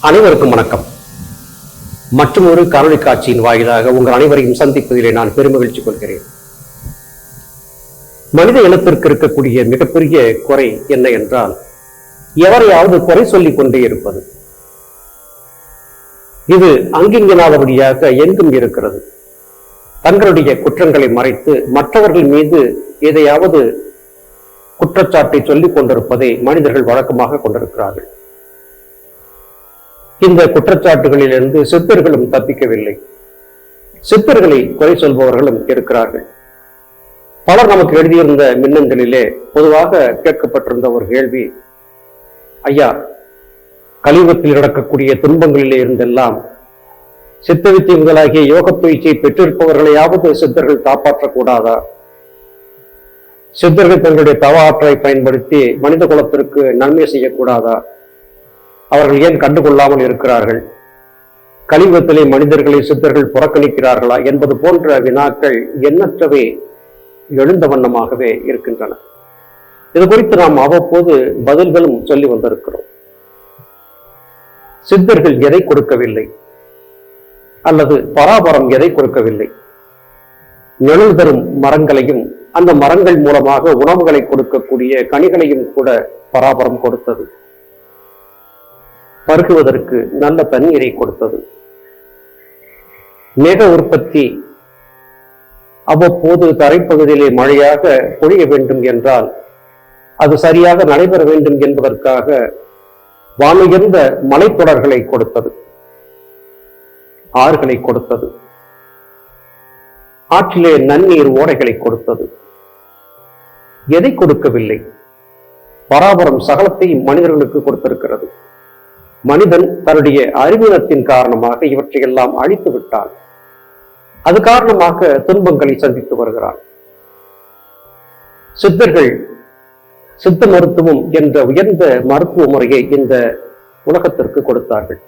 அனைவருக்கும் வணக்கம். மற்றும் ஒரு காணொளி காட்சியின் வாயிலாக உங்கள் அனைவரையும் சந்திப்பதிலே நான் பெருமகிழ்ச்சி கொள்கிறேன். மனித இனத்திற்கு இருக்கக்கூடிய மிகப்பெரிய குறை என்ன என்றால் எவரையாவது குறை சொல்லிக் கொண்டே இருப்பது. இது அங்கிங்கனாதபடியாக எங்கும் இருக்கிறது. தங்களுடைய குற்றங்களை மறைத்து மற்றவர்கள் மீது எதையாவது குற்றச்சாட்டை சொல்லிக் கொண்டிருப்பதை மனிதர்கள் வழக்கமாக கொண்டிருக்கிறார்கள். இந்த குற்றச்சாட்டுகளிலிருந்து சித்தர்களும் தப்பிக்கவில்லை. சித்தர்களை குறை சொல்பவர்களும் இருக்கிறார்கள். பலர் நமக்கு எழுதியிருந்த மின்னஞ்சலிலே பொதுவாக கேட்கப்பட்டிருந்த ஒரு கேள்வி. ஐயா கலியுகத்தில் நடக்கக்கூடிய துன்பங்களிலே இருந்தெல்லாம் சித்த வித்தை முதலாகிய யோக பயிற்சியை பெற்றிருப்பவர்களையாவது சித்தர்கள் காப்பாற்றக்கூடாதா? சித்தர்கள் தங்களுடைய தவ ஆற்றலை பயன்படுத்தி மனித குலத்திற்கு நன்மை செய்யக்கூடாதா? அவர்கள் ஏன் கண்டுகொள்ளாமல் இருக்கிறார்கள்? கலியுகத்திலே மனிதர்களை சித்தர்கள் புறக்கணிக்கிறார்களா என்பது போன்ற வினாக்கள் எண்ணற்றவை. எழுந்த வண்ணமாகவே இருக்கின்றன. இது குறித்து நாம் அவ்வப்போது பதில்களும் சொல்லி வந்திருக்கிறோம். சித்தர்கள் எதை கொடுக்கவில்லை? அல்லது பராபரம் எதை கொடுக்கவில்லை? நிழல் தரும் மரங்களையும் அந்த மரங்கள் மூலமாக உணவுகளை கொடுக்கக்கூடிய கனிகளையும் கூட பராபரம் கொடுத்தது. பருகுவதற்கு நல்ல தண்ணீரை கொடுத்தது. மேக உற்பத்தி அவ்வப்போது தரைப்பகுதியிலே மழையாக பொழிய வேண்டும் என்றால் அது சரியாக நடைபெற வேண்டும் என்பதற்காக வானுயர்ந்த மலைத்தொடர்களை கொடுத்தது? ஆறுகளை கொடுத்தது. ஆற்றிலே நன்னீர் ஓடைகளை கொடுத்தது. எதை கொடுக்கவில்லை? பராபரம் சகலத்தையும் மனிதர்களுக்கு கொடுத்திருக்கிறது. மனிதன் தன்னுடைய அறிவினத்தின் காரணமாக இவற்றையெல்லாம் அழித்து விட்டான். அது காரணமாக துன்பங்களை சந்தித்து வருகிறார். சித்தர்கள் சித்த மருத்துவம் என்ற உயர்ந்த மருத்துவ முறையை இந்த உலகத்திற்கு கொடுத்தார்கள்.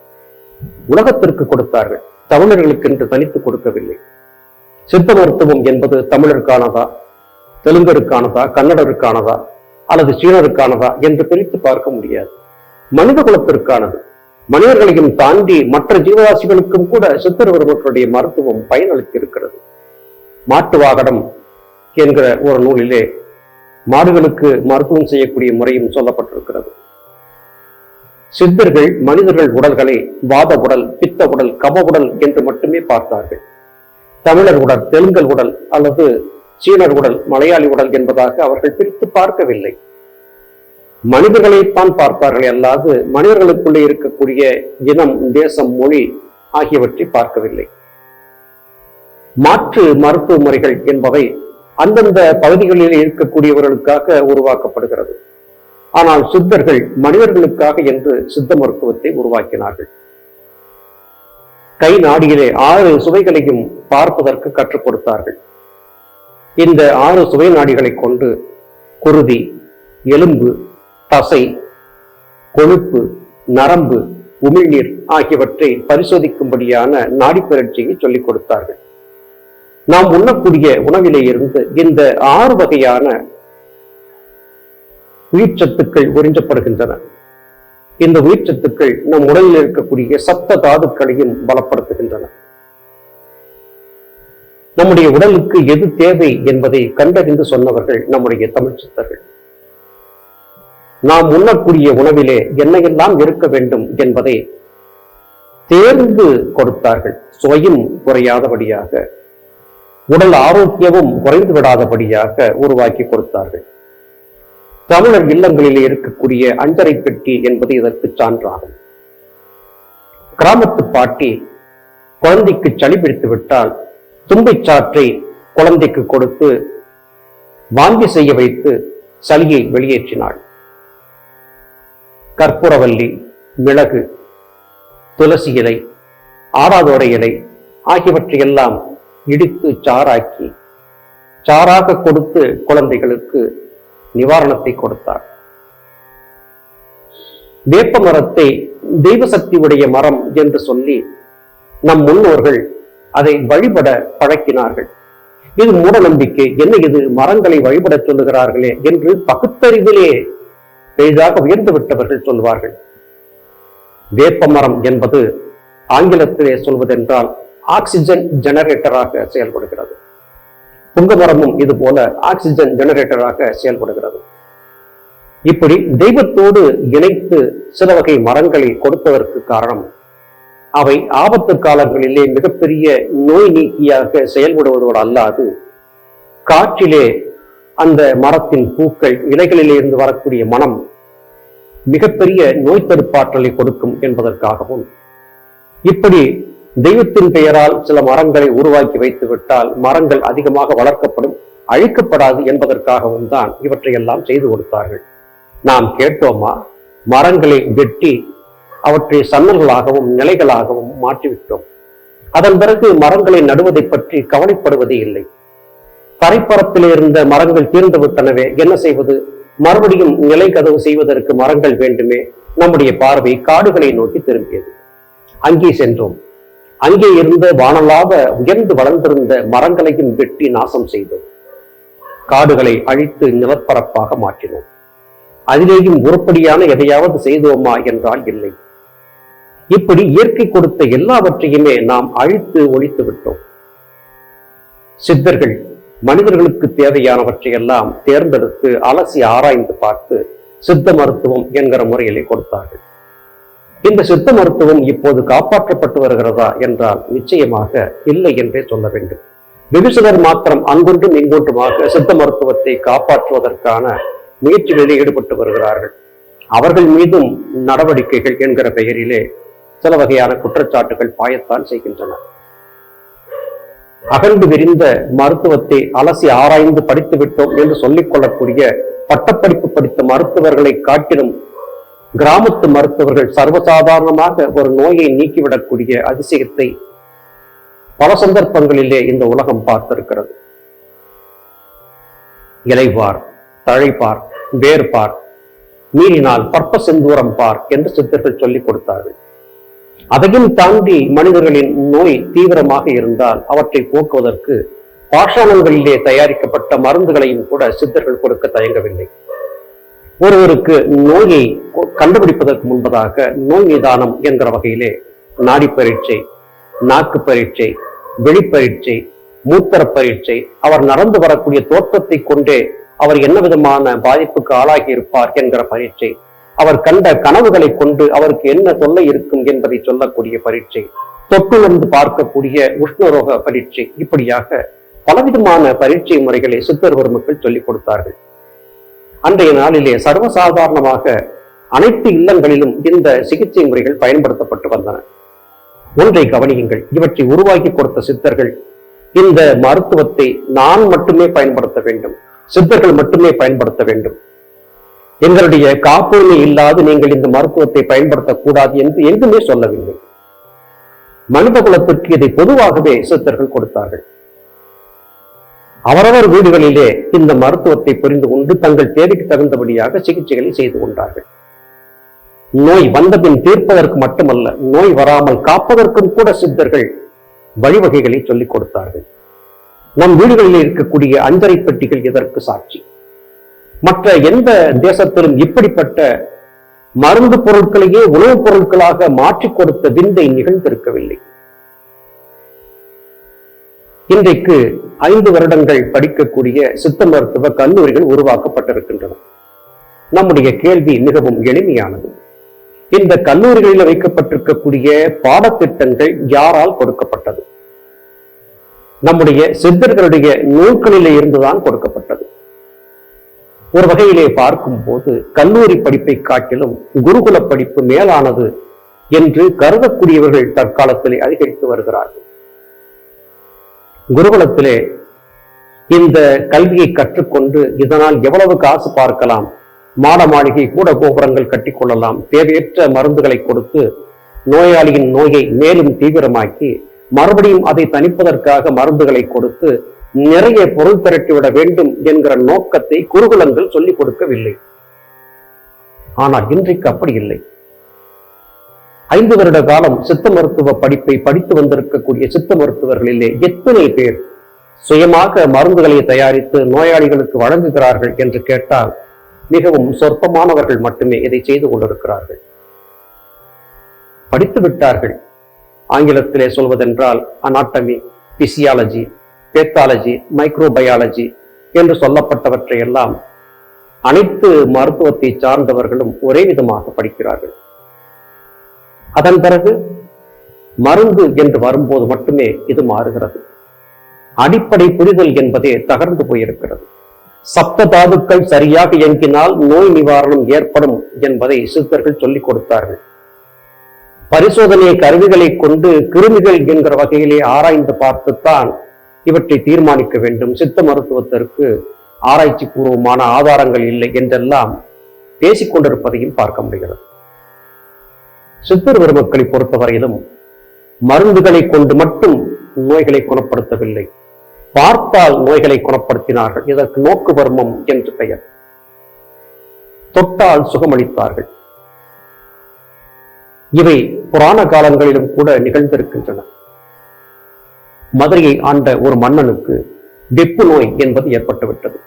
உலகத்திற்கு கொடுத்தார்கள். தமிழர்களுக்கு என்று தனித்து கொடுக்கவில்லை. சித்த மருத்துவம் என்பது தமிழருக்கானதா? தெலுங்கருக்கானதா? கன்னடருக்கானதா? அல்லது சீனருக்கானதா? என்று பிரித்து பார்க்க முடியாது. மனித குலத்திற்கானது. மனிதர்களையும் தாண்டி மற்ற ஜீவராசிகளுக்கும் கூட சித்தர்வர்களுடைய மருத்துவம் பயனளித்திருக்கிறது மாட்டு வாகனம் என்கிற ஒரு நூலிலே மாடுகளுக்கு மருத்துவம் செய்யக்கூடிய முறையும் சொல்லப்பட்டிருக்கிறது. சித்தர்கள் மனிதர்கள் உடல்களை வாத உடல் பித்த உடல் கப உடல் என்று மட்டுமே பார்த்தார்கள். தமிழர் உடல் தெலுங்கல் உடல் அல்லது சீனர் உடல் மலையாளி உடல் என்பதாக அவர்கள் பிரித்து பார்க்கவில்லை. மனிதர்களைத்தான் பார்ப்பார்கள் அல்லாது மனிதர்களுக்குள்ளே இருக்கக்கூடிய இனம் தேசம் மொழி ஆகியவற்றை பார்க்கவில்லை. மாற்று மருத்துவ முறைகள் என்பவை அந்தந்த பகுதிகளில் இருக்கக்கூடியவர்களுக்காக உருவாக்கப்படுகிறது. ஆனால் சித்தர்கள் மனிதர்களுக்காக என்று சித்த மருத்துவத்தை உருவாக்கினார்கள். கை நாடியிலே ஆறு சுவைகளையும் பார்ப்பதற்கு கற்றுக் கொடுத்தார்கள். இந்த ஆறு சுவை நாடிகளை கொண்டு குருதி எலும்பு தசை கொழுப்பு நரம்பு உமிழ்நீர் ஆகியவற்றை பரிசோதிக்கும்படியான நாடி சொல்லிக் கொடுத்தார்கள். நாம் உண்ணக்கூடிய உணவிலே இருந்து இந்த ஆறு வகையான உயிர்ச்சத்துக்கள் உறிஞ்சப்படுகின்றன. இந்த உயிர்ச்சத்துக்கள் நம் உடலில் இருக்கக்கூடிய சப்த தாதுக்களையும் பலப்படுத்துகின்றன. நம்முடைய உடலுக்கு எது தேவை என்பதை கண்டறிந்து சொன்னவர்கள் நம்முடைய தமிழ் சித்தர்கள். நாம் உண்ணக்கூடிய உணவிலே என்னையெல்லாம் இருக்க வேண்டும் என்பதை தேர்ந்து கொடுத்தார்கள். சுவையும் குறையாதபடியாக உடல் ஆரோக்கியமும் குறைந்து விடாதபடியாக உருவாக்கி கொடுத்தார்கள். தமிழர் இல்லங்களிலே இருக்கக்கூடிய அஞ்சரை பெட்டி என்பது இதற்கு சான்றாகும். கிராமத்து பாட்டி குழந்தைக்கு சளி பிடித்து விட்டால் தும்பைச் சாற்றை குழந்தைக்கு கொடுத்து வாந்தி செய்ய வைத்து சளியை வெளியேற்றினாள். கற்பூரவல்லி மிளகு துளசி இலை ஆடாதோடை இலை ஆகியவற்றையெல்லாம் இடித்து சாறாக்கி சாறாக கொடுத்து குழந்தைகளுக்கு நிவாரணத்தை கொடுத்தார். வேப்ப மரத்தை தெய்வ சக்தி உடைய மரம் என்று சொல்லி நம் முன்னோர்கள் அதை வழிபட பழக்கினார்கள். இது மூட நம்பிக்கை என்ன இது? மரங்களை வழிபட சொல்லுகிறார்களே என்று பகுத்தறிவிலே பெரிதாக உயர்ந்து விட்டவர்கள் சொல்வார்கள். வேப்பமரம் என்பது ஆங்கிலத்திலே சொல்வதென்றால் ஆக்சிஜன் ஜெனரேட்டராக செயல்படுகிறது. புங்க மரமும் இது போல ஆக்சிஜன் ஜெனரேட்டராக செயல்படுகிறது. இப்படி தெய்வத்தோடு இணைத்து சில வகை மரங்களை கொடுப்பதற்கு காரணம் அவை ஆபத்து காலங்களிலே மிகப்பெரிய நோய் நீக்கியாக செயல்படுவதோடு அல்லாது காற்றிலே அந்த மரத்தின் பூக்கள் இலைகளிலே இருந்து வரக்கூடிய மனம் மிகப்பெரிய நோய் தடுப்பாற்றலை கொடுக்கும் என்பதற்காகவும் இப்படி தெய்வத்தின் பெயரால் சில மரங்களை உருவாக்கி வைத்து விட்டால் மரங்கள் அதிகமாக வளர்க்கப்படும் அழிக்கப்படாது என்பதற்காகவும் தான் இவற்றையெல்லாம் செய்து கொடுத்தார்கள். நாம் கேட்டோமா? மரங்களை வெட்டி அவற்றை சன்னல்களாகவும் நிலைகளாகவும் மாற்றிவிட்டோம். அதன் பிறகு மரங்களை நடுவதை பற்றி கவலைப்படுவதே இல்லை. தரைப்பரப்பில் இருந்த மரங்கள் தீர்ந்து விட்டனவே என்ன செய்வது? மறுபடியும் நிலை கதவு செய்வதற்கு மரங்கள் வேண்டுமே. நம்முடைய பார்வை காடுகளை நோக்கி திரும்பியது. அங்கே சென்றோம். அங்கே இருந்த வானலாக உயர்ந்து வளர்ந்திருந்த மரங்களையும் வெட்டி நாசம் செய்தோம். காடுகளை அழித்து நிலப்பரப்பாக மாற்றினோம். அதிலேயும் உருப்படியான எதையாவது செய்தோமா என்றால் இல்லை. இப்படி இயற்கை கொடுத்த எல்லாவற்றையுமே நாம் அழித்து ஒழித்து விட்டோம். சித்தர்கள் மனிதர்களுக்கு தேவையானவற்றை எல்லாம் தேர்ந்தெடுத்து அலசி ஆராய்ந்து பார்த்து சித்த மருத்துவம் என்கிற முறையிலே கொடுத்தார்கள். இந்த சித்த மருத்துவம் இப்போது காப்பாற்றப்பட்டு வருகிறதா என்றால் நிச்சயமாக இல்லை என்றே சொல்ல வேண்டும். வெகு மாத்திரம் அங்கொன்றும் இங்கொன்றுமாக சித்த மருத்துவத்தை காப்பாற்றுவதற்கான முயற்சிகளில் ஈடுபட்டு வருகிறார்கள். அவர்கள் மீதும் நடவடிக்கைகள் என்கிற பெயரிலே சில வகையான குற்றச்சாட்டுகள் பாயத்தான் செய்கின்றன. அகழ்ந்து விரிந்த மருத்துவத்தை அலசி ஆராய்ந்து படித்து விட்டோம் என்று சொல்லிக் கொள்ளக்கூடிய பட்டப்படிப்பு படித்த மருத்துவர்களை காட்டிலும் கிராமத்து மருத்துவர்கள் சர்வசாதாரணமாக ஒரு நோயை நீக்கிவிடக்கூடிய அதிசயத்தை பல சந்தர்ப்பங்களிலே இந்த உலகம் பார்த்திருக்கிறது. இலைவார் தழைப்பார் வேர்பார் மீறினால் பற்ப செந்தூரம் பார் என்று சித்தர்கள் சொல்லிக் கொடுத்தார்கள். அதையும் தாண்டி மனிதர்களின் நோய் தீவிரமாக இருந்தால் அவற்றை போக்குவதற்கு பாஷாணங்களிலே தயாரிக்கப்பட்ட மருந்துகளையும் கூட சித்தர்கள் கொடுக்க தயங்கவில்லை. ஒருவருக்கு நோயை கண்டுபிடிப்பதற்கு முன்பதாக நோய் நிதானம் என்கிற வகையிலே நாடி பரீட்சை நாக்கு பரீட்சை வெளிப்பரீட்சை மூத்தர பரீட்சை அவர் நடந்து வரக்கூடிய தோற்றத்தை கொண்டே அவர் என்ன விதமான பாதிப்புக்கு ஆளாகி இருப்பார் என்கிற பரீட்சை அவர் கண்ட கனவுகளை கொண்டு அவருக்கு என்ன சொல்ல இருக்கும் என்பதை சொல்லக்கூடிய பரீட்சை தொட்டுணர்ந்து பார்க்கக்கூடிய உஷ்ணரோக பரீட்சை. இப்படியாக பலவிதமான பரீட்சை முறைகளை சித்தர் பெருமக்கள் சொல்லிக் கொடுத்தார்கள். அன்றைய நாளிலே சர்வசாதாரணமாக அனைத்து இல்லங்களிலும் இந்த சிகிச்சை முறைகள் பயன்படுத்தப்பட்டு வந்தன. ஒன்றை கவனியுங்கள் இவற்றை உருவாக்கி கொடுத்த சித்தர்கள் இந்த மருத்துவத்தை நான் மட்டுமே பயன்படுத்த வேண்டும். சித்தர்கள் மட்டுமே பயன்படுத்த வேண்டும். எங்களுடைய காப்புரிமை இல்லாது நீங்கள் இந்த மருத்துவத்தை பயன்படுத்தக்கூடாது என்று எங்குமே சொல்லவில்லை. மனித குலத்திற்கு இதை பொதுவாகவே சித்தர்கள் கொடுத்தார்கள். அவரவர் வீடுகளிலே இந்த மருத்துவத்தை புரிந்து கொண்டு தங்கள் தேவைக்கு தகுந்தபடியாக சிகிச்சைகளை செய்து கொண்டார்கள். நோய் வந்தபின் தீர்ப்பதற்கு மட்டுமல்ல நோய் வராமல் காப்பதற்கும் கூட சித்தர்கள் வழிவகைகளை சொல்லிக் கொடுத்தார்கள். நம் வீடுகளில் இருக்கக்கூடிய அஞ்சரை பெட்டிகள் இதற்கு சாட்சி. மற்ற எந்த தேசத்திலும் இப்படிப்பட்ட மருந்து பொருட்களையே உணவுப் பொருட்களாக மாற்றிக் கொடுத்த விந்தை நிகழ்ந்திருக்கவில்லை. இன்றைக்கு ஐந்து வருடங்கள் படிக்கக்கூடிய சித்த மருத்துவ கல்லூரிகள் உருவாக்கப்பட்டிருக்கின்றன. நம்முடைய கேள்வி மிகவும் எளிமையானது. இந்த கல்லூரிகளில் வைக்கப்பட்டிருக்கக்கூடிய பாடத்திட்டங்கள் யாரால் கொடுக்கப்பட்டது? நம்முடைய சித்தர்களுடைய நூல்களிலே இருந்துதான் கொடுக்கப்பட்டது. ஒரு வகையிலே பார்க்கும் போது கல்லூரி படிப்பை காட்டிலும் குருகுல படிப்பு மேலானது என்று கருதக்கூடியவர்கள் தற்காலத்திலே அதிகரித்து வருகிறார்கள். குருகுலத்திலே இந்த கல்வியை கற்றுக்கொண்டு இதனால் எவ்வளவு காசு பார்க்கலாம் மாட மாளிகை கூட கோபுரங்கள் கட்டிக்கொள்ளலாம் தேவையற்ற மருந்துகளை கொடுத்து நோயாளியின் நோயை மேலும் தீவிரமாக்கி மறுபடியும் அதை தணிப்பதற்காக மருந்துகளை கொடுத்து நிறைய பொருள் திரட்டிவிட வேண்டும் என்கிற நோக்கத்தை குருகுலங்கள் சொல்லிக் கொடுக்கவில்லை. ஆனால் இன்றைக்கு அப்படி இல்லை. ஐந்து வருட காலம் சித்த மருத்துவ படிப்பை படித்து வந்திருக்கக்கூடிய சித்த மருத்துவர்களிலே எத்தனை பேர் சுயமாக மருந்துகளை தயாரித்து நோயாளிகளுக்கு வழங்குகிறார்கள் என்று கேட்டால் மிகவும் சொற்பமானவர்கள் மட்டுமே இதை செய்து கொண்டிருக்கிறார்கள். படித்து விட்டார்கள். ஆங்கிலத்திலே சொல்வதென்றால் அனாட்டமி பிசியாலஜி பேத்தாலஜி மைக்ரோபயாலஜி என்று சொல்லப்பட்டவற்றை எல்லாம் அனைத்து மருத்துவத்தை சார்ந்தவர்களும் ஒரே விதமாக படிக்கிறார்கள். அதன் பிறகு மருந்து என்று வரும்போது மட்டுமே இது மாறுகிறது. அடிப்படை புரிதல் என்பதே தகர்ந்து போயிருக்கிறது. சப்த தாதுக்கள் சரியாக இயங்கினால் நோய் நிவாரணம் ஏற்படும் என்பதை சித்தர்கள் சொல்லிக் கொடுத்தார்கள். பரிசோதனை கருவிகளை கொண்டு கிருமிகள் என்கிற வகையிலே ஆராய்ந்து பார்த்துத்தான் இவற்றை தீர்மானிக்க வேண்டும். சித்த மருத்துவத்திற்கு ஆராய்ச்சி பூர்வமான ஆதாரங்கள் இல்லை என்றெல்லாம் பேசிக்கொண்டிருப்பதையும் பார்க்க முடிகிறது. சித்தர் பெருமக்களை பொறுத்தவரையிலும் மருந்துகளை கொண்டு மட்டும் நோய்களை குணப்படுத்தவில்லை. பார்த்தால் நோய்களை குணப்படுத்தினார்கள். இதற்கு நோக்கு வர்மம் என்று பெயர். தொட்டால் சுகமளித்தார்கள். இவை புராண காலங்களிலும் கூட நிகழ்ந்திருக்கின்றன. மதுரையை ஆண்ட ஒரு மன்னனுக்கு வெப்பு நோய் என்பது ஏற்பட்டுவிட்டது.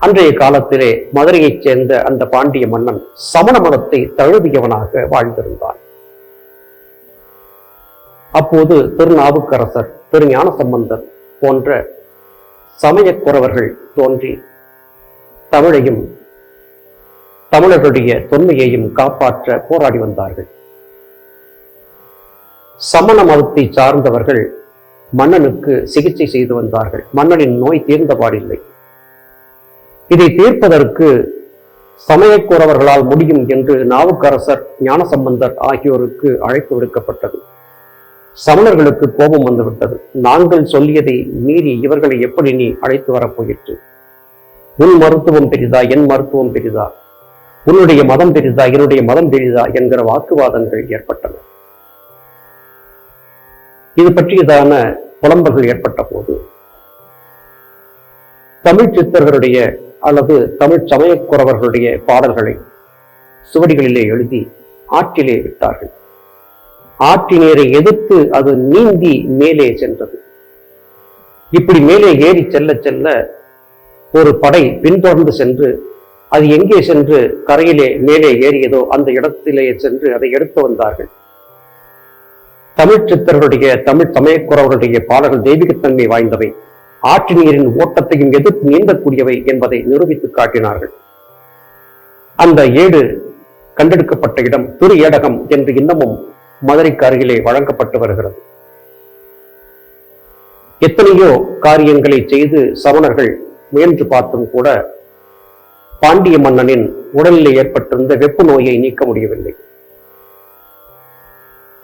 அன்றைய காலத்திலே மதுரையைச் சேர்ந்த அந்த பாண்டிய மன்னன் சமண மதத்தை தழுவியவனாக வாழ்ந்திருந்தான். அப்போது திருநாவுக்கரசர் திருஞான சம்பந்தர் போன்ற சமயக்குறவர்கள் தோன்றி தமிழையும் தமிழர்களுடைய தொன்மையையும் காப்பாற்ற போராடி வந்தார்கள். சமண மதத்தை சார்ந்தவர்கள் மன்னனுக்கு சிகிச்சை செய்து வந்தார்கள். மன்னனின் நோய் தீர்ந்தபாடில்லை. இதை தீர்ப்பதற்கு சமயக்குறவர்களால் முடியும் என்று நாவுக்கரசர் ஞானசம்பந்தர் ஆகியோருக்கு அழைப்பு விடுக்கப்பட்டது. சமணர்களுக்கு கோபம் வந்துவிட்டது. நாங்கள் சொல்லியதை மீறி இவர்களை எப்படி நீ அழைத்து வரப்போயிற்று உன் மருத்துவம் பெரிதா? என் மருத்துவம் பெரிதா? உன்னுடைய மதம் பெரிதா? என்னுடைய மதம் பெரிதா? என்கிற வாக்குவாதங்கள் ஏற்பட்டன. இது பற்றியதான புலம்பல்கள் ஏற்பட்ட போது தமிழ் சித்தர்களுடைய அல்லது தமிழ் சமயக்குறவர்களுடைய பாடல்களை சுவடிகளிலே எழுதி ஆற்றிலே விட்டார்கள். ஆற்றி நீரை எதிர்த்து அது நீந்தி மேலே சென்றது. இப்படி மேலே ஏறி செல்ல செல்ல ஒரு படை பின்தொடர்ந்து சென்று அது எங்கே சென்று கரையிலே மேலே ஏறியதோ அந்த இடத்திலேயே சென்று அதை எடுத்து வந்தார்கள். தமிழ் சித்தர்களுடைய தமிழ் சமயக்குறவர்களுடைய பாடல்கள் தெய்வீகத்தன்மை வாய்ந்தவை. ஆற்று நீரின் ஓட்டத்தையும் எதிர்த்து நீந்தக்கூடியவை என்பதை நிரூபித்து காட்டினார்கள். அந்த ஏடு கண்டெடுக்கப்பட்ட இடம் திரு ஏடகம் என்று இன்னமும் மதுரைக்கு அருகிலே வழங்கப்பட்டு வருகிறது. எத்தனையோ காரியங்களை செய்து சமணர்கள் முயன்று பார்த்தும் கூட பாண்டிய மன்னனின் உடலில் ஏற்பட்டிருந்த வெப்பு நோயை நீக்க முடியவில்லை.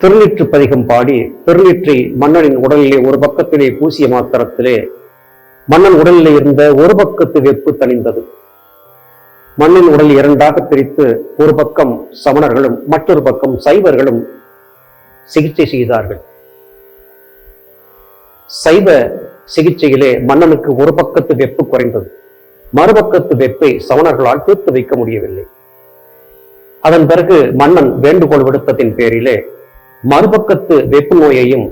திருநீற்று பதிகம் பாடி திருநீற்றை மன்னனின் உடலிலே ஒரு பக்கத்திலே பூசிய மாத்திரத்திலே மன்னன் உடலில் இருந்த ஒரு பக்கத்து வெப்பு தணிந்தது. மண்ணின் உடல் இரண்டாக பிரித்து ஒரு பக்கம் சமணர்களும் மற்றொரு பக்கம் சைவர்களும் சிகிச்சை செய்தார்கள். சைவ சிகிச்சையிலே மன்னனுக்கு ஒரு பக்கத்து வெப்பு குறைந்தது. மறுபக்கத்து வெப்பை சமணர்களால் தீர்த்து வைக்க முடியவில்லை. அதன் பிறகு மன்னன் வேண்டுகோள் விடுத்ததின் பேரிலே மறுபக்கத்து வெப்பு நோயையும்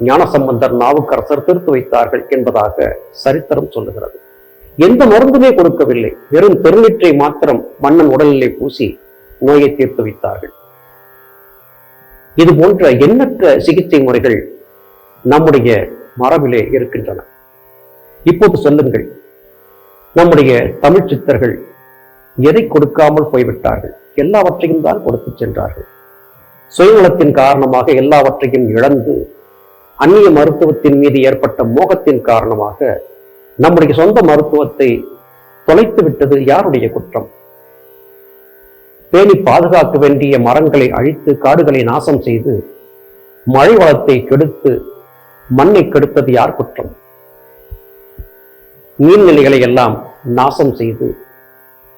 ஞானசம்பந்தர் நாவுக்கரசர் தீர்த்து வைத்தார்கள் என்பதாக சரித்திரம் சொல்லுகிறது. எந்த மருந்துமே கொடுக்கவில்லை. வெறும் பெருநீற்றை மாத்திரம் மன்னன் உடலிலே பூசி நோயை தீர்த்து வைத்தார்கள். இது போன்ற எண்ணற்ற சிகிச்சை முறைகள் நம்முடைய மரபிலே இருக்கின்றன. இப்போது சொல்லுங்கள். நம்முடைய தமிழ் சித்தர்கள் எதை கொடுக்காமல் போய்விட்டார்கள்? எல்லாவற்றையும் தான் கொடுத்து சென்றார்கள். சுயநலத்தின் காரணமாக எல்லாவற்றையும் இழந்து அந்நிய மருத்துவத்தின் மீது ஏற்பட்ட மோகத்தின் காரணமாக நம்முடைய சொந்த மருத்துவத்தை தொலைத்து விட்டது யாருடைய குற்றம்? பேணி பாதுகாக்க வேண்டிய மரங்களை அழித்து காடுகளை நாசம் செய்து மழை வளத்தை கெடுத்து மண்ணை கெடுத்தது யார் குற்றம்? நீர்நிலைகளை எல்லாம் நாசம் செய்து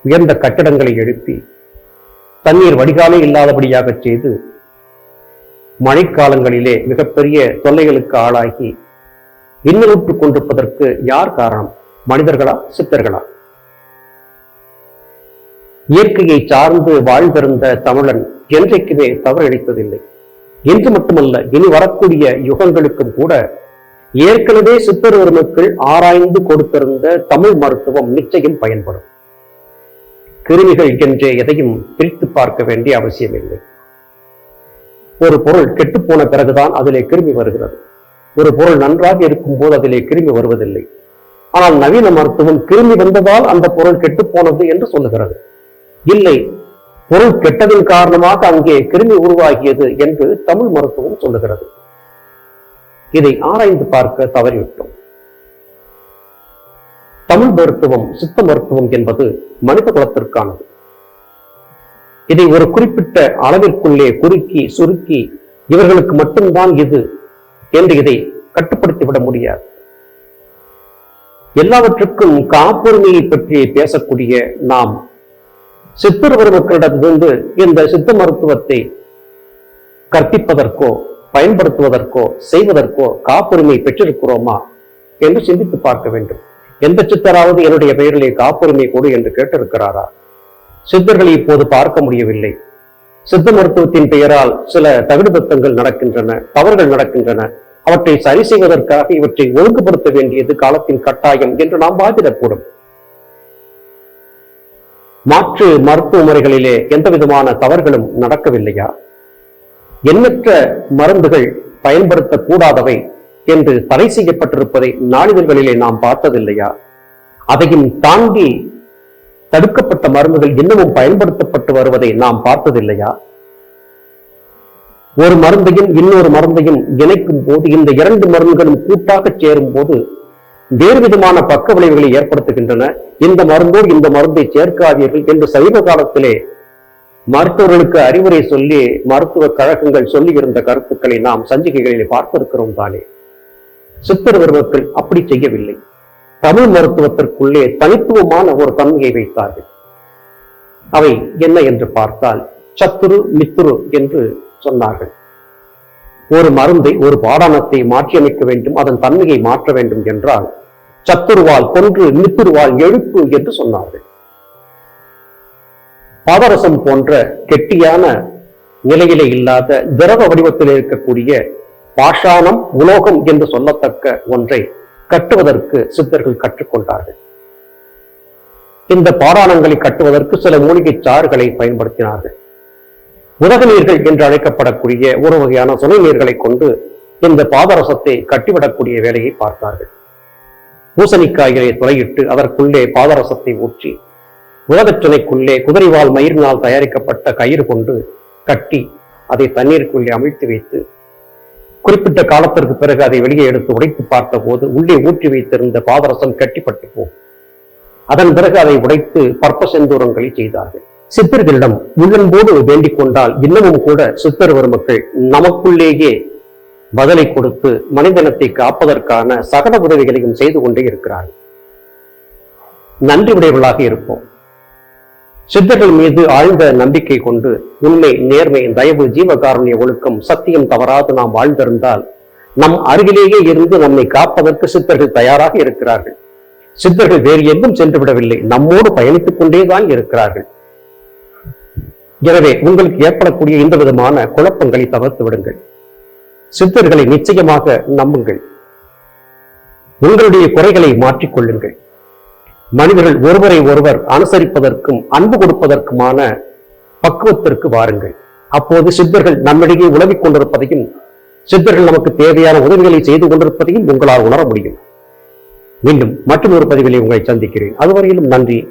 உயர்ந்த கட்டடங்களை எழுப்பி தண்ணீர் வடிகாலே இல்லாதபடியாக செய்து மழைக்காலங்களிலே மிகப்பெரிய தொல்லைகளுக்கு ஆளாகி இன்னுறுட்டுக் கொண்டிருப்பதற்கு யார் காரணம்? மனிதர்களா சித்தர்களா? இயற்கையை சார்ந்து வாழ்ந்திருந்த தமிழன் என்றைக்குமே தவறளித்ததில்லை இன்று மட்டுமல்ல இனி வரக்கூடிய யுகங்களுக்கும் கூட ஏற்கனவே சித்தர் பெருமக்கள் ஆராய்ந்து கொடுத்திருந்த தமிழ் மருத்துவம் நிச்சயம் பயன்படும். கிருமிகள் என்றே எதையும் பிரித்து பார்க்க வேண்டிய அவசியமில்லை. ஒரு பொருள் கெட்டுப்போன பிறகுதான் அதிலே கிருமி வருகிறது. ஒரு பொருள் நன்றாக இருக்கும் போது அதிலே கிருமி வருவதில்லை. ஆனால் நவீன மருத்துவம் கிருமி வந்ததால் அந்த பொருள் கெட்டு போனது என்று சொல்லுகிறது. இல்லை பொருள் கெட்டதின் காரணமாக அங்கே கிருமி உருவாகியது என்று தமிழ் மருத்துவம் சொல்லுகிறது. இதை ஆராய்ந்து பார்க்க தவறிவிட்டோம். தமிழ் மருத்துவம் சித்த மருத்துவம் என்பது மனித குலத்திற்கானது. இதை ஒரு குறிப்பிட்ட அளவிற்குள்ளே குறுக்கி சுருக்கி இவர்களுக்கு மட்டும்தான் இது என்று இதை கட்டுப்படுத்திவிட முடியாது. எல்லாவற்றுக்கும் காப்புரிமையை பற்றி பேசக்கூடிய நாம் சித்தர் பெருமக்களிடமிருந்து இந்த சித்த மருத்துவத்தை கற்பிப்பதற்கோ பயன்படுத்துவதற்கோ செய்வதற்கோ காப்புரிமை பெற்றிருக்கிறோமா என்று சிந்தித்து பார்க்க வேண்டும். எந்த சித்தராவது என்னுடைய பெயரிலே காப்புரிமை கொடு என்று கேட்டிருக்கிறாரா? சித்தர்களை இப்போது பார்க்க முடியவில்லை. சித்த மருத்துவத்தின் பெயரால் சில தகுடுபத்தங்கள் நடக்கின்றன தவறுகள் நடக்கின்றன. அவற்றை சரி செய்வதற்காக இவற்றை ஒழுங்குபடுத்த வேண்டியது காலத்தின் கட்டாயம் என்று நாம் வாதிடக்கூடும். மாற்று மருத்துவ முறைகளிலே எந்த விதமான தவறுகளும் நடக்கவில்லையா? எண்ணற்ற மருந்துகள் பயன்படுத்தக்கூடாதவை என்று தடை செய்யப்பட்டிருப்பதை நாளிதழ்களிலே நாம் பார்த்ததில்லையா? அதையும் தாண்டி தடுக்கப்பட்ட மருந்துகள் இன்னமும் பயன்படுத்தப்பட்டு வருவதை நாம் பார்த்ததில்லையா? ஒரு மருந்தையும் இன்னொரு மருந்தையும் இணைக்கும் போது இந்த இரண்டு மருந்துகளும் கூட்டாக சேரும் போது வேறு விதமான பக்க விளைவுகளை ஏற்படுத்துகின்றன. இந்த மருந்தோ இந்த மருந்தை சேர்க்காதீர்கள் என்று சமீப காலத்திலே மருத்துவர்களுக்கு அறிவுரை சொல்லி மருத்துவ கழகங்கள் சொல்லி இருந்த கருத்துக்களை நாம் சஞ்சிகைகளில் பார்த்திருக்கிறோம் தானே. சித்தர் வருவர்கள் அப்படி செய்யவில்லை. தமிழ் மருத்துவத்திற்குள்ளே தனித்துவமான ஒரு தன்மையை வைத்தார்கள். அவை என்ன என்று பார்த்தால் சத்துரு மித்துரு என்று சொன்னார்கள். ஒரு மருந்தை ஒரு பாடானத்தை மாற்றியமைக்க வேண்டும் அதன் தன்மையை மாற்ற வேண்டும் என்றால் சத்துருவால் கொன்று மித்துருவால் எழுப்பு என்று சொன்னார்கள். பாதரசம் போன்ற கெட்டியான நிலையிலே இல்லாத திரவ வடிவத்தில் இருக்கக்கூடிய பாஷாணம் உலோகம் என்று சொல்லத்தக்க ஒன்றை கட்டுவதற்கு சித்தர்கள் கற்றுக்கொண்டார்கள். இந்த பாராணங்களை கட்டுவதற்கு சில மூலிகை சாறுகளை பயன்படுத்தினார்கள். உலக நீர்கள் என்று அழைக்கப்படக்கூடிய ஒரு வகையான சுனை நீர்களை கொண்டு இந்த பாதரசத்தை கட்டிவிடக்கூடிய வேலையை பார்த்தார்கள். பூசணிக்காய்களை துளையிட்டு அதற்குள்ளே பாதரசத்தை ஊற்றி உலகச்சுனைக்குள்ளே குதிரைவால் மயிரினால் தயாரிக்கப்பட்ட கயிறு கொண்டு கட்டி அதை தண்ணீருக்குள்ளே அமிழ்த்தி வைத்து குறிப்பிட்ட காலத்திற்கு பிறகு அதை வெளியே எடுத்து உடைத்து பார்த்த போது உள்ளே ஊற்றி வைத்திருந்த பாதரசம் கட்டிப்பட்டு போகும். அதன் பிறகு அதை உடைத்து பற்ப செந்தூரங்களை செய்தார்கள். சித்தர்களிடம் உள்ளன்போடு வேண்டிக் கொண்டால் இன்னமும் கூட சித்தர் பெருமக்கள் நமக்குள்ளேயே பதிலை கொடுத்து மனிதனத்தை காப்பதற்கான சகல உதவிகளையும் செய்து கொண்டே இருக்கிறார்கள். நன்றி உடையவர்களாக இருப்போம். சித்தர்கள் மீது ஆழ்ந்த நம்பிக்கை கொண்டு உண்மை நேர்மை தயவு ஜீவகாருண்ய ஒழுக்கம் சத்தியம் தவறாது நாம் வாழ்ந்திருந்தால் நம் அருகிலேயே இருந்து நம்மை காப்பதற்கு சித்தர்கள் தயாராக இருக்கிறார்கள். சித்தர்கள் வேறு எங்கும் சென்று விடவில்லை. நம்மோடு பயணித்துக் கொண்டேதான் இருக்கிறார்கள். எனவே உங்களுக்கு ஏற்படக்கூடிய இந்த விதமான குழப்பங்களை தவிர்த்து விடுங்கள். சித்தர்களை நிச்சயமாக நம்புங்கள். உங்களுடைய குறைகளை மாற்றிக்கொள்ளுங்கள் மனிதர்கள் ஒருவரை ஒருவர் அனுசரிப்பதற்கும் அன்பு கொடுப்பதற்குமான பக்குவத்திற்கு வாருங்கள். அப்போது சித்தர்கள் நம்மிடையே உழவிக் கொண்டிருப்பதையும் சித்தர்கள் நமக்கு தேவையான உதவிகளை செய்து கொண்டிருப்பதையும் உங்களால் உணர முடியும். மீண்டும் மற்றொரு பதிவிலே உங்களை சந்திக்கிறேன். அதுவரையிலும் நன்றி.